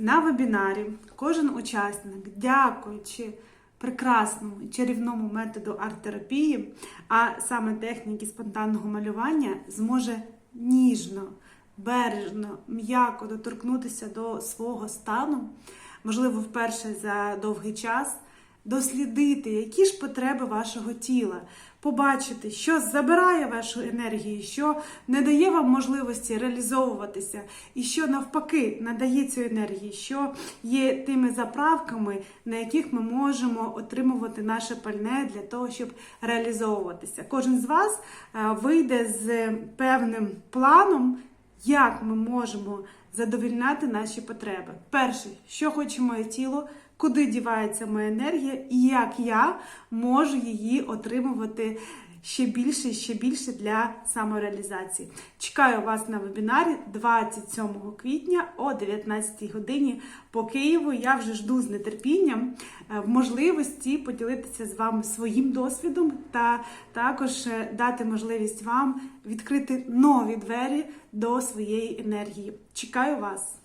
На вебінарі кожен учасник, дякуючи прекрасному чарівному методу арт-терапії, а саме техніки спонтанного малювання, зможе ніжно, бережно, м'яко доторкнутися до свого стану, можливо, вперше за довгий час, дослідити, які ж потреби вашого тіла, побачити, що забирає вашу енергію, що не дає вам можливості реалізовуватися, і що навпаки надає цю енергію, що є тими заправками, на яких ми можемо отримувати наше пальне для того, щоб реалізовуватися. Кожен з вас е, вийде з певним планом, як ми можемо задовільняти наші потреби. Перше, що хоче моє тіло, куди дівається моя енергія, і як я можу її отримувати ще більше і ще більше для самореалізації. Чекаю вас на вебінарі 27 квітня о 19 годині по Києву. Я вже жду з нетерпінням е, в можливості поділитися з вами своїм досвідом та також е, дати можливість вам відкрити нові двері до своєї енергії. Чекаю вас!